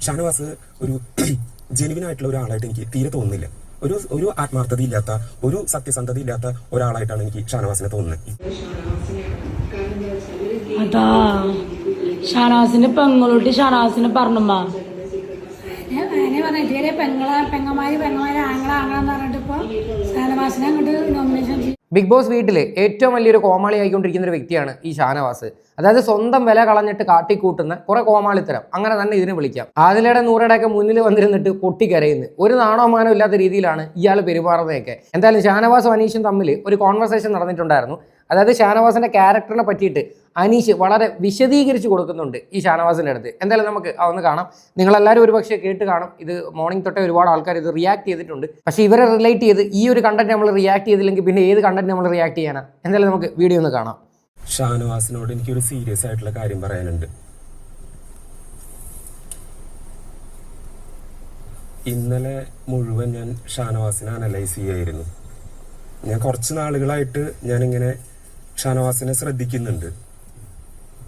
ഷാനവാസ് ഒരു ജെനുവിൻ ആയിട്ടുള്ള ഒരാളായിട്ട് എനിക്ക് തീരെ തോന്നുന്നില്ല. ഒരു ഒരു ആത്മാർത്ഥത ഇല്ലാത്ത ഒരു സത്യസന്ധത ഇല്ലാത്ത ഒരാളായിട്ടാണ് എനിക്ക് ഷാനവാസിനെ തോന്നുന്നത്. അതാ. ഷാനാസിന്റെ പെങ്ങളോട്ട് ഷാനാസിനെ പറഞ്ഞു അങ്ങനെ പറഞ്ഞ ഇതുവരെ പെങ്ങളെ പെങ്ങമാര് പെങ്ങമാര് ആങ്ങളെ ആങ്ങളെന്ന് പറഞ്ഞിട്ട് ഇപ്പൊ ഷാനവാസിനെ അങ്ങോട്ട് നോമിനേഷൻ ബിഗ് ബോസ് വീട്ടിൽ ഏറ്റവും വലിയൊരു കോമാളി ആയിക്കൊണ്ടിരിക്കുന്ന ഒരു വ്യക്തിയാണ് ഈ ഷാനവാസ്. അതായത് സ്വന്തം വില കളഞ്ഞിട്ട് കാട്ടിക്കൂട്ടുന്ന കുറെ കോമാളിത്തരം. അങ്ങനെ തന്നെ ഇതിനെ വിളിക്കാം. ആദിലയുടെ നൂറയുടെ മുന്നിൽ വന്നിരുന്നിട്ട് പൊട്ടിക്കരയുന്നു. ഒരു നാണോ മാനോ ഇല്ലാത്ത രീതിയിലാണ് ഇയാൾ പെരുമാറുന്നതൊക്കെ. എന്തായാലും ഷാനവാസും അനീഷും തമ്മിൽ ഒരു കോൺവെർസേഷൻ നടന്നിട്ടുണ്ടായിരുന്നു. അതായത് ഷാനവാസിന്റെ ക്യാരക്ടറിനെ പറ്റിയിട്ട് അനീഷ് വളരെ വിശദീകരിച്ച് കൊടുക്കുന്നുണ്ട് ഈ ഷാനവാസിന്റെ അടുത്ത്. എന്തായാലും നമുക്ക് അതൊന്ന് കാണാം. നിങ്ങളെല്ലാവരും ഒരു പക്ഷേ കേട്ട് കാണും. ഇത് മോർണിംഗ് തൊട്ടേ ഒരുപാട് ആൾക്കാർ ഇത് റിയാക്ട് ചെയ്തിട്ടുണ്ട്. പക്ഷേ ഇവരെ റിലേറ്റ് ചെയ്ത് ഈ ഒരു കണ്ടന്റ് നമ്മൾ റിയാക്ട് ചെയ്തില്ലെങ്കിൽ പിന്നെ ഏത് കണ്ടന്റ് നമ്മൾ റിയാക്ട് ചെയ്യാനാ? എന്തായാലും നമുക്ക് വീഡിയോ ഒന്ന് കാണാം. ഷാനവാസിനോട് എനിക്കൊരു സീരിയസ് ആയിട്ടുള്ള കാര്യം പറയാനുണ്ട്. ഇന്നലെ മുഴുവൻ ഞാൻ ഷാനവാസിനെ അനലൈസ് ചെയ്യായിരുന്നു. ഞാൻ കുറച്ച് നാളുകളായിട്ട് ഞാനിങ്ങനെ ഷാനവാസിനെ ശ്രദ്ധിക്കുന്നുണ്ട്.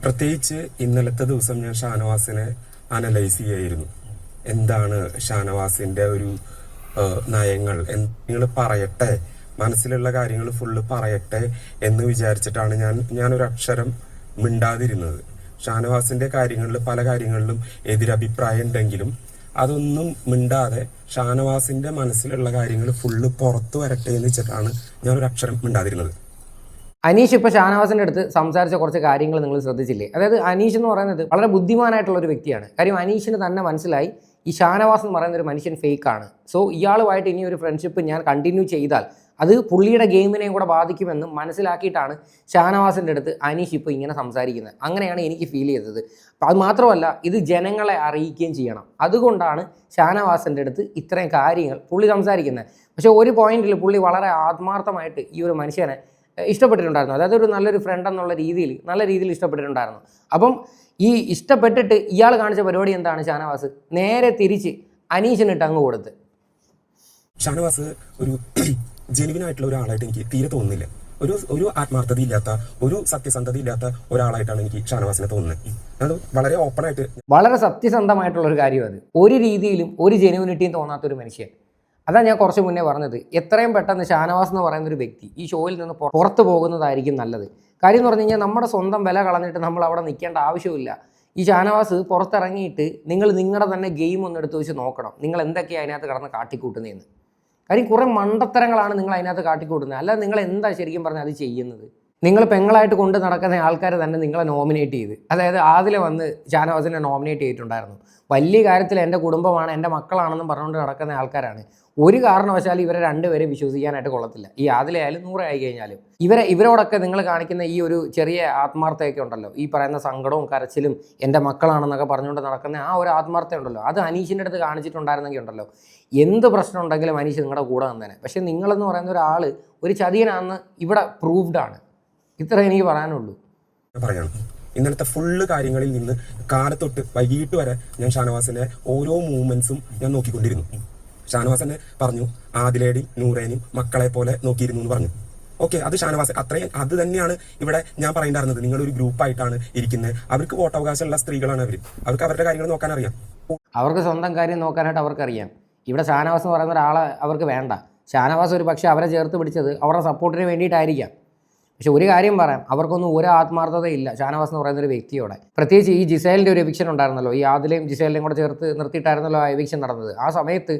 പ്രത്യേകിച്ച് ഇന്നലത്തെ ദിവസം ഞാൻ ഷാനവാസിനെ അനലൈസ് ചെയ്യായിരുന്നു. എന്താണ് ഷാനവാസിന്റെ ഒരു നയങ്ങൾ? നിങ്ങൾ പറയട്ടെ? മനസ്സിലുള്ള കാര്യങ്ങൾ ഫുള്ള് പറയട്ടെ എന്ന് വിചാരിച്ചിട്ടാണ് ഞാൻ ഞാനൊരു അക്ഷരം മിണ്ടാതിരുന്നത്. ഷാനവാസിന്റെ കാര്യങ്ങളിൽ പല കാര്യങ്ങളിലും എതിരഭിപ്രായം ഉണ്ടെങ്കിലും അതൊന്നും മിണ്ടാതെ ഷാനവാസിന്റെ മനസ്സിലുള്ള കാര്യങ്ങൾ ഫുള്ള് പുറത്തു വരട്ടെ എന്ന് വെച്ചിട്ടാണ് ഞാൻ ഒരു അക്ഷരം മിണ്ടാതിരുന്നത്. അനീഷ് ഇപ്പോൾ ഷാനവാസിന്റെ അടുത്ത് സംസാരിച്ച കുറച്ച് കാര്യങ്ങൾ നിങ്ങൾ ശ്രദ്ധിച്ചില്ലേ? അതായത് അനീഷ് എന്ന് പറയുന്നത് വളരെ ബുദ്ധിമാനായിട്ടുള്ള ഒരു വ്യക്തിയാണ്. കാര്യം അനീഷിന് തന്നെ മനസ്സിലായി ഈ ഷാനവാസ് എന്ന് പറയുന്ന ഒരു മനുഷ്യൻ ഫേക്ക് ആണ്. സോ ഇയാളുമായിട്ട് ഇനി ഒരു ഫ്രണ്ട്ഷിപ്പ് ഞാൻ കണ്ടിന്യൂ ചെയ്താൽ അത് പുള്ളിയുടെ ഗെയിമിനെയും കൂടെ ബാധിക്കുമെന്ന് മനസ്സിലാക്കിയിട്ടാണ് ഷാനവാസിന്റെ അടുത്ത് അനീഷ് ഇപ്പോൾ ഇങ്ങനെ സംസാരിക്കുന്നത്. അങ്ങനെയാണ് എനിക്ക് ഫീൽ ചെയ്തത്. അത് മാത്രമല്ല ഇത് ജനങ്ങളെ അറിയിക്കുകയും ചെയ്യണം. അതുകൊണ്ടാണ് ഷാനവാസിന്റെ അടുത്ത് ഇത്രയും കാര്യങ്ങൾ പുള്ളി സംസാരിക്കുന്നത്. പക്ഷേ ഒരു പോയിന്റിൽ പുള്ളി വളരെ ആത്മാർത്ഥമായിട്ട് ഈ ഒരു മനുഷ്യനെ ഇഷ്ടപ്പെട്ടിട്ടുണ്ടായിരുന്നു. അതായത് ഒരു നല്ലൊരു ഫ്രണ്ട് എന്നുള്ള രീതിയിൽ നല്ല രീതിയിൽ ഇഷ്ടപ്പെട്ടിട്ടുണ്ടായിരുന്നു. അപ്പം ഈ ഇഷ്ടപ്പെട്ടിട്ട് ഇയാൾ കാണിച്ച പരിപാടി എന്താണ് ഷാനവാസ്? നേരെ തിരിച്ച് അനീഷിനിട്ട് അങ്ങ് കൊടുത്ത്. ഷാനവാസ് ഒരു ജെനുവിൻ ആയിട്ടുള്ള ഒരാളായിട്ട് എനിക്ക് തീരെ തോന്നുന്നില്ല. ഒരു ഒരു ആത്മാർത്ഥത ഇല്ലാത്ത ഒരു സത്യസന്ധത ഇല്ലാത്ത ഒരാളായിട്ടാണ് എനിക്ക് ഷാനവാസിനെ തോന്നുന്നത്. അത് വളരെ ഓപ്പൺ ആയിട്ട് വളരെ സത്യസന്ധമായിട്ടുള്ള ഒരു കാര്യം അത്. ഒരു രീതിയിലും ഒരു ജെനുവിനിറ്റിയും തോന്നാത്ത ഒരു മനുഷ്യൻ. അതാ ഞാൻ കുറച്ച് മുന്നേ പറഞ്ഞത്. എത്രയും പെട്ടെന്ന് ഷാനവാസ് എന്ന് പറയുന്ന ഒരു വ്യക്തി ഈ ഷോയിൽ നിന്ന് പുറത്തു പുറത്ത് പോകുന്നതായിരിക്കും നല്ലത്. കാര്യം എന്ന് പറഞ്ഞു കഴിഞ്ഞാൽ നമ്മുടെ സ്വന്തം വില കളഞ്ഞിട്ട് നമ്മൾ അവിടെ നിൽക്കേണ്ട ആവശ്യമില്ല ഈ ഷാനവാസ് പുറത്തിറങ്ങിയിട്ട് നിങ്ങൾ നിങ്ങളുടെ തന്നെ ഗെയിം ഒന്ന് എടുത്ത് വെച്ച് നോക്കണം. നിങ്ങൾ എന്തൊക്കെയാണ് അതിനകത്ത് കടന്ന് കാട്ടിക്കൂട്ടുന്നതെന്ന്. കാര്യം കുറേ മണ്ടത്തരങ്ങളാണ് നിങ്ങൾ അതിനകത്ത് കാട്ടിക്കൂട്ടുന്നത്. അല്ലാതെ നിങ്ങൾ എന്താ ശരിക്കും പറഞ്ഞാൽ അത് ചെയ്യുന്നത്? നിങ്ങൾ പെങ്ങളായിട്ട് കൊണ്ട് നടക്കുന്ന ആൾക്കാർ തന്നെ നിങ്ങളെ നോമിനേറ്റ് ചെയ്ത്. അതായത് ആദിലെ വന്ന് ഷാനവാസിനെ നോമിനേറ്റ് ചെയ്തിട്ടുണ്ടായിരുന്നു. വലിയ കാര്യത്തിൽ എന്റെ കുടുംബമാണ് എന്റെ മക്കളാണെന്നും പറഞ്ഞുകൊണ്ട് നടക്കുന്ന ആൾക്കാരാണ്. ഒരു കാരണവശാലും ഇവരെ രണ്ടുപേരെ വിശ്വസിക്കാനായിട്ട് കൊള്ളത്തില്ല. ഈ ആദിലായാലും നൂറായി കഴിഞ്ഞാലും. ഇവരെ ഇവരോടൊക്കെ നിങ്ങൾ കാണിക്കുന്ന ഈ ഒരു ചെറിയ ആത്മാർത്ഥയൊക്കെ ഉണ്ടല്ലോ. ഈ പറയുന്ന സങ്കടവും കരച്ചിലും എന്റെ മക്കളാണെന്നൊക്കെ പറഞ്ഞുകൊണ്ട് നടക്കുന്ന ആ ഒരു ആത്മാർത്ഥ ഉണ്ടല്ലോ. അത് അനീഷിന്റെ അടുത്ത് കാണിച്ചിട്ടുണ്ടായിരുന്നെങ്കിൽ ഉണ്ടല്ലോ. എന്ത് പ്രശ്നം ഉണ്ടെങ്കിലും അനീഷ് നിങ്ങളുടെ കൂടെ വന്നേനെ പക്ഷേ നിങ്ങളെന്ന് പറയുന്ന ഒരാൾ ഒരു ചതിയനാണെന്ന് ഇവിടെ പ്രൂവ്ഡ് ആണ്. ഇത്ര എനിക്ക് പറയാനുള്ളൂ. പറയാണ്. ഇന്നലത്തെ ഫുള്ള് കാര്യങ്ങളിൽ നിന്ന് കാലത്തൊട്ട് വൈകിട്ട് വരെ ഞാൻ ഷാനവാസിന്റെ ഓരോ മൂവ്മെന്റ്സും ഞാൻ നോക്കിക്കൊണ്ടിരുന്നു. ഷാനവാസ് തന്നെ പറഞ്ഞു ആദിലേടി നൂറേനും മക്കളെ പോലെ നോക്കിയിരുന്നു എന്ന് പറഞ്ഞു. ഓക്കെ അത് ഷാനവാസ് അത്രയും അത് തന്നെയാണ് ഇവിടെ ഞാൻ പറയേണ്ടായിരുന്നത്. നിങ്ങൾ ഒരു ഗ്രൂപ്പായിട്ടാണ് ഇരിക്കുന്നത്. അവർക്ക് വോട്ടവകാശമുള്ള സ്ത്രീകളാണ് അവർ അവർക്ക് അവരുടെ കാര്യങ്ങൾ നോക്കാൻ അറിയാം. അവർക്ക് സ്വന്തം കാര്യം നോക്കാനായിട്ട് അവർക്ക് അറിയാം ഇവിടെ ഷാനവാസ് എന്ന് പറയുന്ന ഒരാളെ അവർക്ക് വേണ്ട. ഷാനവാസ് ഒരു പക്ഷേ അവരെ ചേർത്ത് പിടിച്ചത് അവരുടെ സപ്പോർട്ടിന് വേണ്ടിയിട്ടായിരിക്കാം. പക്ഷെ ഒരു കാര്യം പറയാം. അവർക്കൊന്നും ഒരു ആത്മാർത്ഥതയില്ല. ഷാനവാസ് എന്ന് പറയുന്ന ഒരു വ്യക്തിയോടെ. പ്രത്യേകിച്ച് ഈ ജിസേലിന്റെ ഒരു എവിക്ഷൻ ഉണ്ടായിരുന്നല്ലോ. ഈ ആദിലെയും ജിസേലിനെയും കൂടെ ചേർത്ത് നിർത്തിയിട്ടായിരുന്നല്ലോ ആ എവിക്ഷൻ നടന്നത്. ആ സമയത്ത്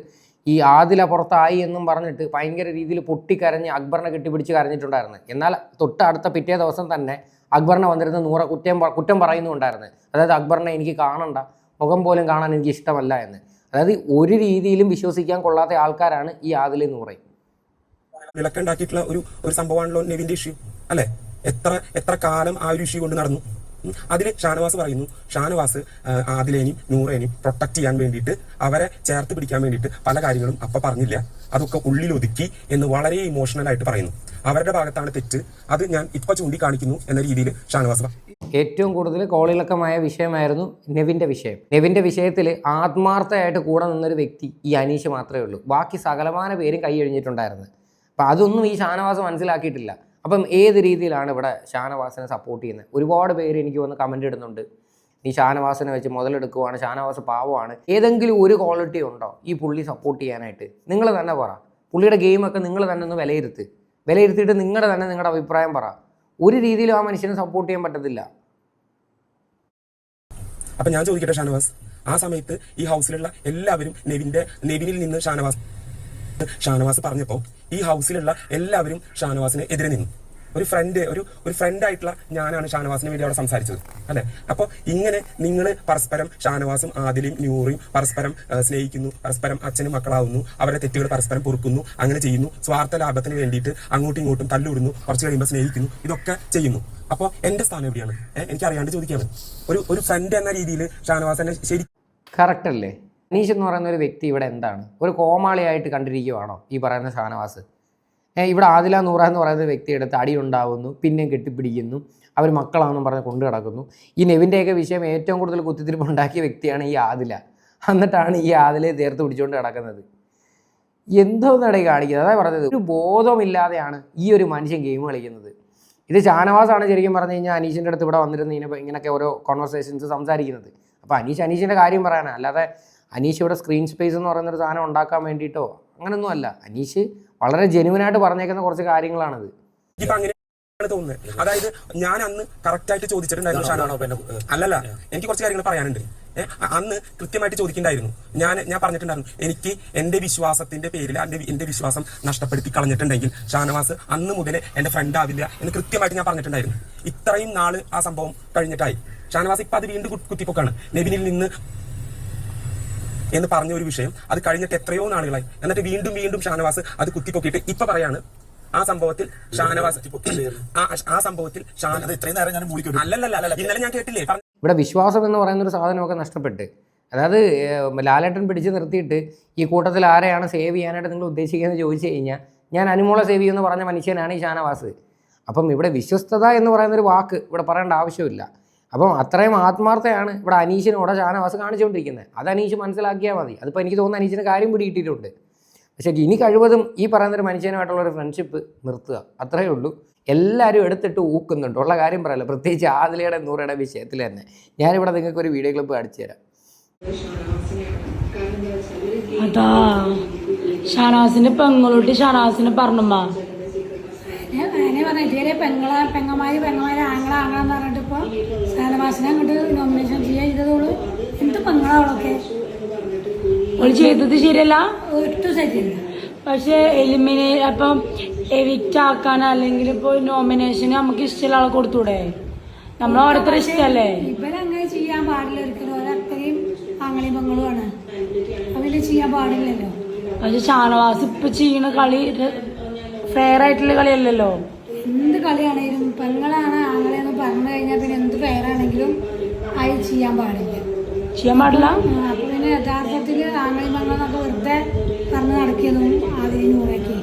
ഈ ആദില പുറത്തായി എന്നും പറഞ്ഞിട്ട് ഭയങ്കര രീതിയിൽ പൊട്ടിക്കരഞ്ഞ് അക്ബറിനെ കെട്ടിപ്പിടിച്ച് കരഞ്ഞിട്ടുണ്ടായിരുന്നു. എന്നാൽ തൊട്ട് അടുത്ത പിറ്റേ ദിവസം തന്നെ അക്ബറിനെ വന്നിരുന്ന നൂറ കുറ്റം കുറ്റം പറയുന്നുണ്ടായിരുന്നു അതായത് അക്ബറിനെ എനിക്ക് കാണണ്ട മുഖം പോലും കാണാൻ എനിക്ക് ഇഷ്ടമല്ല എന്ന്. അതായത് ഒരു രീതിയിലും വിശ്വസിക്കാൻ കൊള്ളാത്ത ആൾക്കാരാണ് ഈ ആദിലെ നൂറേ വിളക്കുണ്ടാക്കിയിട്ടുള്ള ഒരു ഒരു സംഭവമാണല്ലോ നെവിന്റെ ഇഷ്യൂ അല്ലെ? എത്ര എത്ര കാലം ആ ഒരു ഇഷ്യൂ കൊണ്ട് നടന്നു? അതിൽ ഷാനവാസ് പറയുന്നു ഷാനവാസ് ആദിലേനെയും നൂറേനെയും പ്രൊട്ടക്ട് ചെയ്യാൻ വേണ്ടിയിട്ട് അവരെ ചേർത്ത് പിടിക്കാൻ വേണ്ടിയിട്ട് പല കാര്യങ്ങളും അപ്പ പറഞ്ഞില്ല. അതൊക്കെ ഉള്ളിൽ ഒതുക്കി എന്ന് വളരെ ഇമോഷണൽ ആയിട്ട് പറയുന്നു. അവരുടെ ഭാഗത്താണ് തെറ്റ്. അത് ഞാൻ ഇപ്പൊ ചൂണ്ടിക്കാണിക്കുന്നു എന്ന രീതിയിൽ ഷാനവാസ്. ഏറ്റവും കൂടുതൽ കോളിളക്കമായ വിഷയമായിരുന്നു നെവിന്റെ വിഷയം. നെവിന്റെ വിഷയത്തിൽ ആത്മാർത്ഥമായിട്ട് കൂടെ നിന്നൊരു വ്യക്തി ഈ അനീഷ് മാത്രമേ ഉള്ളൂ. ബാക്കി സകലമാന പേരും കൈ കഴിഞ്ഞിട്ടുണ്ടായിരുന്നു അപ്പം അതൊന്നും ഈ ഷാനവാസ് മനസ്സിലാക്കിയിട്ടില്ല. അപ്പം ഏത് രീതിയിലാണ് ഇവിടെ ഷാനവാസിനെ സപ്പോർട്ട് ചെയ്യുന്നത്? ഒരുപാട് പേര് എനിക്ക് വന്ന് കമന്റ് ഇടുന്നുണ്ട്. നീ ഷാനവാസിനെ വെച്ച് മുതലെടുക്കുവാണ് ഷാനവാസ് പാവമാണ്. ഏതെങ്കിലും ഒരു ക്വാളിറ്റി ഉണ്ടോ ഈ പുള്ളി സപ്പോർട്ട് ചെയ്യാനായിട്ട്? നിങ്ങൾ തന്നെ പറ. പുള്ളിയുടെ ഗെയിമൊക്കെ നിങ്ങൾ തന്നെ ഒന്ന് വിലയിരുത്ത്. വിലയിരുത്തിയിട്ട് നിങ്ങളുടെ തന്നെ നിങ്ങളുടെ അഭിപ്രായം പറ. ഒരു രീതിയിലും ആ മനുഷ്യനെ സപ്പോർട്ട് ചെയ്യാൻ പറ്റത്തില്ല. അപ്പൊ ഞാൻ ചോദിക്കട്ടെ ഷാനവാസ് ആ സമയത്ത് ഈ ഹൗസിലുള്ള എല്ലാവരും നെവിന്റെ നെവിനിൽ നിന്ന് ഷാനവാസ് ഷാനവാസ് പറഞ്ഞപ്പോൾ ഈ ഹൗസിലുള്ള എല്ലാവരും ഷാനവാസിന് എതിരെ നിന്നു. ഒരു ഫ്രണ്ട് ഒരു ഒരു ഫ്രണ്ട് ആയിട്ടുള്ള ഞാനാണ് ഷാനവാസിന് വേണ്ടി അവിടെ സംസാരിച്ചത്. അല്ലെ? അപ്പൊ ഇങ്ങനെ നിങ്ങൾ പരസ്പരം ഷാനവാസും ആദിലും ന്യൂറിയും പരസ്പരം സ്നേഹിക്കുന്നു പരസ്പരം അച്ഛനും മക്കളാവുന്നു അവരുടെ തെറ്റുകൾ പരസ്പരം പൊറുക്കുന്നു അങ്ങനെ ചെയ്യുന്നു സ്വാർത്ഥ ലാഭത്തിന് വേണ്ടിയിട്ട് അങ്ങോട്ടും ഇങ്ങോട്ടും തല്ലുവിടുന്നു കുറച്ച് കഴിയുമ്പോൾ സ്നേഹിക്കുന്നു ഇതൊക്കെ ചെയ്യുന്നു. അപ്പോൾ എന്റെ സ്ഥാനം എവിടെയാണ്? എനിക്ക് അറിയാണ്ട് ചോദിക്കുകയാണ് ഒരു ഒരു ഫ്രണ്ട് എന്ന രീതിയിൽ ഷാനവാസിനെ ശരി കറക്റ്റ് അല്ലേ? അനീഷ് എന്ന് പറയുന്ന ഒരു വ്യക്തി ഇവിടെ എന്താണ്? ഒരു കോമാളിയായിട്ട് കണ്ടിരിക്കുവാണോ ഈ പറയുന്ന ഷാനവാസ്? ഇവിടെ ആദില നൂറ എന്ന് പറയുന്ന വ്യക്തിയെടുത്ത് അടി ഉണ്ടാവുന്നു പിന്നെയും കെട്ടിപ്പിടിക്കുന്നു അവർ മക്കളാണെന്നും പറഞ്ഞ് കൊണ്ടു കിടക്കുന്നു ഈ നെവിന്റെയൊക്കെ വിഷയം ഏറ്റവും കൂടുതൽ കുത്തിത്തിരിപ്പ് ഉണ്ടാക്കിയ വ്യക്തിയാണ് ഈ ആദില. എന്നിട്ടാണ് ഈ ആദിലയെ തീർത്ത് പിടിച്ചുകൊണ്ട് കിടക്കുന്നത് എന്തോ ഈ കാണിക്കുന്നത്? അതായത് പറഞ്ഞത്. ഒരു ബോധമില്ലാതെയാണ് ഈ ഒരു മനുഷ്യൻ ഗെയിം കളിക്കുന്നത്. ഇത് ഷാനവാസാണ് ശരിക്കും പറഞ്ഞു കഴിഞ്ഞാൽ അനീഷിന്റെ അടുത്ത് ഇവിടെ വന്നിരുന്ന് ഇങ്ങനെ ഇങ്ങനെയൊക്കെ ഓരോ കോൺവെർസേഷൻസ് സംസാരിക്കുന്നത്. അപ്പോൾ അനീഷ് അനീഷിന്റെ കാര്യം പറയാനാണ് അല്ലാതെ അനീഷ് ഇവിടെ സ്ക്രീൻ സ്പേസ് എന്ന് പറയുന്നൊരു സാധനം ഉണ്ടാക്കാൻ വേണ്ടിയിട്ടോ? അങ്ങനൊന്നും അല്ല. അനീഷ് വളരെ ജെനുവിനായിട്ട് പറഞ്ഞേക്കുന്ന കുറച്ച് കാര്യങ്ങളാണിത്. തോന്നുന്നത്. അതായത് ഞാൻ അന്ന് കറക്റ്റ് ആയിട്ട് ചോദിച്ചിട്ടുണ്ടായിരുന്നു അല്ലല്ല എനിക്ക് കുറച്ച് കാര്യങ്ങൾ പറയാനുണ്ട്. അന്ന് കൃത്യമായിട്ട് ചോദിക്കണ്ടായിരുന്നു ഞാൻ ഞാൻ പറഞ്ഞിട്ടുണ്ടായിരുന്നു എനിക്ക് എന്റെ വിശ്വാസത്തിന്റെ പേരിൽ എന്റെ വിശ്വാസം നഷ്ടപ്പെടുത്തി കളഞ്ഞിട്ടുണ്ടെങ്കിൽ ഷാനവാസ് അന്ന് മുതലേ എന്റെ ഫ്രണ്ട് ആവില്ല എന്ന് കൃത്യമായിട്ട് ഞാൻ പറഞ്ഞിട്ടുണ്ടായിരുന്നു. ഇത്രയും നാൾ ആ സംഭവം കഴിഞ്ഞിട്ടായി. ഷാനവാസ് ഇപ്പൊ അത് വീണ്ടും കുത്തിപ്പൊക്കാണ്. നെബിനിൽ നിന്ന് എന്ന് പറഞ്ഞ ഒരു വിഷയം അത് കഴിഞ്ഞിട്ട് എത്രയോ നാളുകളായി. എന്നിട്ട് വീണ്ടും വീണ്ടും ഷാനവാസ് അത് കുത്തിപ്പൊക്കിയിട്ട് ഇപ്പൊ പറയാണ് ആ സംഭവത്തിൽ ഷാനവാസ് ആ ആ സംഭവത്തിൽ ഷാന ഇത്രയും നേരം ഞാൻ മൂളിക്കൊരു അല്ലല്ല ഇന്നലെ ഞാൻ കേട്ടില്ലേ? ഇവിടെ വിശ്വാസം എന്ന് പറയുന്ന ഒരു സാധനമൊക്കെ നഷ്ടപ്പെട്ട്. അതായത് ലാലേട്ടൻ പിടിച്ച് നിർത്തിയിട്ട് ഈ കൂട്ടത്തിൽ ആരെയാണ് സേവ് ചെയ്യാനായിട്ട് നിങ്ങൾ ഉദ്ദേശിക്കുന്നത് ചോദിച്ചു കഴിഞ്ഞാൽ ഞാൻ അനുമോളെ സേവ് ചെയ്യുമെന്ന് പറഞ്ഞ മനുഷ്യനാണ് ഈ ഷാനവാസ്. അപ്പം ഇവിടെ വിശ്വസ്തത എന്ന് പറയുന്നൊരു വാക്ക് ഇവിടെ പറയേണ്ട ആവശ്യമില്ല. അപ്പം അത്രയും ആത്മാർത്ഥയാണ് ഇവിടെ അനീഷിനോടെ ഷാനവാസ് കാണിച്ചുകൊണ്ടിരിക്കുന്നത്. അത് അനീഷ് മനസ്സിലാക്കിയാൽ മതി. അതിപ്പോൾ എനിക്ക് തോന്നുന്നു അനീഷിന് കാര്യം പിടിയിട്ടിട്ടുണ്ട് പക്ഷേ ഇനി കഴിവതും ഈ പറയുന്നൊരു മനുഷ്യനുമായിട്ടുള്ള ഒരു ഫ്രണ്ട്ഷിപ്പ് നിർത്തുക. അത്രയേ ഉള്ളൂ. എല്ലാവരും എടുത്തിട്ട് ഊക്കുന്നുണ്ട്. ഉള്ള കാര്യം പറയല്ലോ. പ്രത്യേകിച്ച് ആദിലയുടെ നൂറയുടെ വിഷയത്തിൽ തന്നെ. ഞാനിവിടെ നിങ്ങൾക്ക് ഒരു വീഡിയോ ക്ലിപ്പ് കാണിച്ചു തരാം. അതാ. ഷാനാസിന്റെ പെങ്ങളോട്ട് ഷാനാസിനെ പറഞ്ഞു ഞാൻ അങ്ങനെ പറഞ്ഞ ഇതുവരെ പെങ്ങളെ പെങ്ങമാര് പെങ്ങമാര് ആങ്ങളെ ആങ്ങളെന്ന് പറഞ്ഞിട്ട് ഇപ്പൊ സേനവാസിനെ അങ്ങോട്ട് നോമിനേഷൻ ചെയ്യാൻ ചെയ്തതോളൂ. എന്ത് പങ്കാളൊക്കെ ഓൾ ചെയ്തത് ശരിയല്ല? ഒട്ടും ശരിയല്ല. പക്ഷെ എലിമിനേ അപ്പം എവിക്റ്റ് ആക്കാൻ അല്ലെങ്കിൽ ഇപ്പൊ നോമിനേഷന് നമുക്ക് ഇഷ്ടമുള്ള ആളെ കൊടുത്തൂടെ? നമ്മൾ ഓരോരുത്തർ ഇഷ്ടല്ലേ? ഇവരങ്ങനെ ചെയ്യാൻ പാടില്ല ഒരിക്കലും. ഓരോരുത്തരെയും ആങ്ങളെയും പെങ്ങളുമാണ് അവർ ചെയ്യാൻ പാടില്ലല്ലോ. പക്ഷെ ഷാനവാസ് ഇപ്പൊ ചെയ്യുന്ന കളി ഫെയർ ആയിട്ടുള്ള കളിയല്ലല്ലോ? എന്ത് കളിയാണെങ്കിലും പെങ്ങളാണ് പറഞ്ഞു കഴിഞ്ഞാൽ പിന്നെ എന്ത് പേരാണെങ്കിലും അത് ചെയ്യാൻ പാടില്ല. ചെയ്യാൻ പാടില്ല? അപ്പൊ പിന്നെ യഥാർത്ഥത്തിൽ ആങ്ങളെയും പെങ്ങളെന്നൊക്കെ വെറുതെ പറഞ്ഞു നടക്കിയതും ആദ്യം നൂറേക്ക്.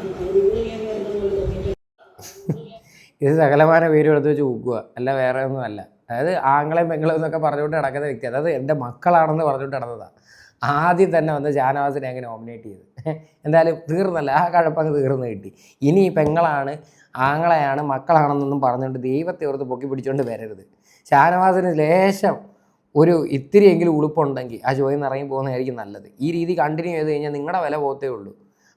ഇത് സകലമാന പേര് എടുത്ത് വെച്ച് ഊക്കുക അല്ല വേറെ ഒന്നും അല്ല. അതായത് ആങ്ങളെയും പെങ്ങളും എന്നൊക്കെ പറഞ്ഞുകൊണ്ട് നടക്കുന്ന വ്യക്തി അതായത് എന്റെ മക്കളാണെന്ന് പറഞ്ഞുകൊണ്ട് നടന്നതാണ് ആദ്യം തന്നെ വന്ന് ജാനവാസിനെ അങ്ങനെ നോമിനേറ്റ് ചെയ്ത്. എന്തായാലും തീർന്നല്ല ആ കഴപ്പങ്ങ് തീർന്നു കിട്ടി. ഇനി പെങ്ങളാണ് ആങ്ങളെയാണ് മക്കളാണെന്നൊന്നും പറഞ്ഞുകൊണ്ട് ദൈവത്തെ ഓർത്ത് പൊക്കി പിടിച്ചുകൊണ്ട് വരരുത്. ഷാനവാസിന് ലേശം ഒരു ഇത്തിരിയെങ്കിലും ഉളുപ്പുണ്ടെങ്കിൽ ആ ജോയിൽ നിന്ന് ഇറങ്ങി പോകുന്നതായിരിക്കും നല്ലത്. ഈ രീതി കണ്ടിന്യൂ ചെയ്ത് കഴിഞ്ഞാൽ നിങ്ങളുടെ വില പോത്തേ ഉള്ളൂ.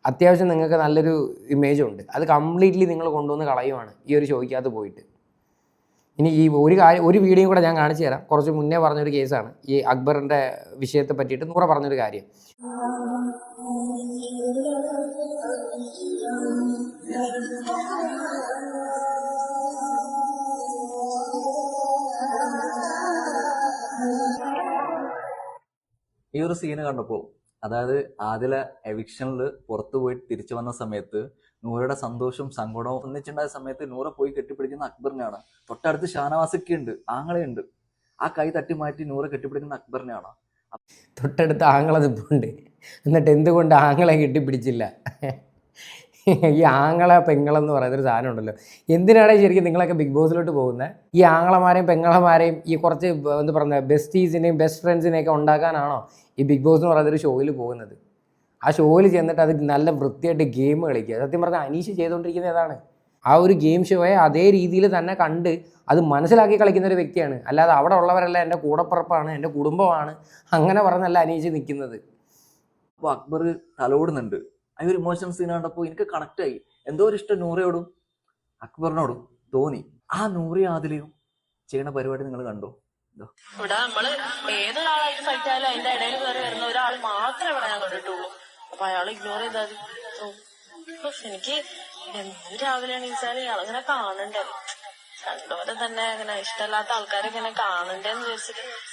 അത്യാവശ്യം നിങ്ങൾക്ക് നല്ലൊരു ഇമേജ് ഉണ്ട്. അത് കംപ്ലീറ്റ്ലി നിങ്ങൾ കൊണ്ടുവന്ന് കളയുവാണ് ഈ ഒരു ഷോയ്ക്കകത്ത് പോയിട്ട്. ഇനി ഈ ഒരു കാര്യം ഒരു വീഡിയോ കൂടെ ഞാൻ കാണിച്ചു തരാം. കുറച്ച് മുന്നേ പറഞ്ഞൊരു കേസാണ്. ഈ അക്ബറിന്റെ വിഷയത്തെ പറ്റിയിട്ട് നൂറ പറഞ്ഞൊരു കാര്യം. ഈ ഒരു സീന് കണ്ടപ്പോൾ അതായത് ആദില എവിക്ഷനിൽ പുറത്തു പോയി തിരിച്ചു വന്ന സമയത്ത് നൂറയുടെ സന്തോഷവും സങ്കടവും ഒന്നിച്ചുണ്ടായ സമയത്ത് നൂറ പോയി കെട്ടിപ്പിടിക്കുന്ന അക്ബറിനെയാണ്. തൊട്ടടുത്ത് ഷാനവാസൊക്കെ ഉണ്ട് ആങ്ങളെയുണ്ട് ആ കൈ തട്ടി മാറ്റി നൂറ കെട്ടിപ്പിടിക്കുന്ന അക്ബറിനെയാണ് തൊട്ടടുത്ത് ആങ്ങളെ നിൽപ്പുണ്ട് എന്നിട്ട് എന്തുകൊണ്ട് ആങ്ങളെ കെട്ടിപ്പിടിച്ചില്ല? ഈ ആങ്ങളെ പെങ്ങളെന്ന് പറയുന്നൊരു സാധനം ഉണ്ടല്ലോ. എന്തിനാണ് ശരിക്കും നിങ്ങളൊക്കെ ബിഗ് ബോസിലോട്ട് പോകുന്നത് ഈ ആങ്ങളമാരെയും പെങ്ങളമാരെയും ഈ കുറച്ച് എന്ത് പറഞ്ഞ ബെസ്റ്റീസിനെയും ബെസ്റ്റ് ഫ്രണ്ട്സിനെയൊക്കെ ഉണ്ടാക്കാനാണോ ഈ ബിഗ് ബോസ് എന്ന് പറയുന്നൊരു ഷോയിൽ പോകുന്നത്? ആ ഷോയിൽ ചെന്നിട്ട് അത് നല്ല വൃത്തിയായിട്ട് ഗെയിം കളിക്കുക. സത്യം പറഞ്ഞാൽ അനീഷ് ചെയ്തുകൊണ്ടിരിക്കുന്നത് ഏതാണ്? ആ ഒരു ഗെയിം ഷോയെ അതേ രീതിയിൽ തന്നെ കണ്ട് അത് മനസ്സിലാക്കി കളിക്കുന്ന ഒരു വ്യക്തിയാണ്. അല്ലാതെ അവിടെ ഉള്ളവരല്ല എന്റെ കൂടപ്പുറപ്പാണ് എന്റെ കുടുംബമാണ്. അങ്ങനെ പറഞ്ഞല്ല അനീഷ് നിൽക്കുന്നത് അപ്പോൾ അക്ബർ തലോടുന്നുണ്ട്. ആ ഒരു ഇമോഷണൽ സീൻ കണ്ടപ്പോൾ എനിക്ക് കണക്ട് ആയി. എന്തോ ഒരു ഇഷ്ടം നൂറയോടും അക്ബറിനോടും തോന്നി. ആ നൂറി ആദിലെയും ചെയ്യണ പരിപാടി നിങ്ങൾ കണ്ടോ. ഇവിടെ നമ്മൾ ഏതൊരാളായിട്ട് ഫൈറ്റ് ആയാലും അതിന്റെ ഇടയിൽ കയറി വരുന്ന ഒരാൾ മാത്രമേ ഇവിടെ ഞാൻ കണ്ടിട്ടുള്ളൂ. അപ്പൊ അയാൾ ഇഗ്നോർ ചെയ്താൽ എനിക്ക് എന്നും രാവിലെ എണീച്ചാൽ ഇയാളിങ്ങനെ കാണണ്ടേ? കണ്ടോരെ തന്നെ അങ്ങനെ ഇഷ്ടമല്ലാത്ത ആൾക്കാരെ ഇങ്ങനെ കാണണ്ടേന്ന് വിചാരിച്ചിട്ട് എന്തോ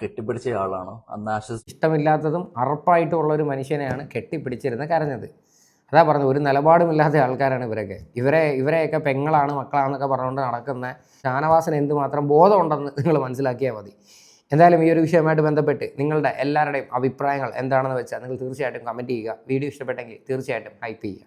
കെട്ടിപ്പിടിച്ച ആളാണോ? അന്ന് ആശ്വസ് ഇഷ്ടമില്ലാത്തതും അറപ്പായിട്ടുള്ള ഒരു മനുഷ്യനെയാണ് കെട്ടിപ്പിടിച്ചിരുന്ന് കരഞ്ഞത്. അതാ പറഞ്ഞത് ഒരു നിലപാടുമില്ലാത്ത ആൾക്കാരാണ് ഇവരൊക്കെ. ഇവരെ ഇവരെയൊക്കെ പെങ്ങളാണ് മക്കളാണെന്നൊക്കെ പറഞ്ഞുകൊണ്ട് നടക്കുന്ന ഷാനവാസന് എന്തുമാത്രം ബോധമുണ്ടെന്ന് നിങ്ങൾ മനസ്സിലാക്കിയാൽ മതി. എന്തായാലും ഈ ഒരു വിഷയവുമായിട്ട് ബന്ധപ്പെട്ട് നിങ്ങളുടെ എല്ലാവരുടെയും അഭിപ്രായങ്ങൾ എന്താണെന്ന് വെച്ചാൽ നിങ്ങൾ തീർച്ചയായിട്ടും കമന്റ് ചെയ്യുക. വീഡിയോ ഇഷ്ടപ്പെട്ടെങ്കിൽ തീർച്ചയായിട്ടും ഹൈപ്പ് ചെയ്യുക.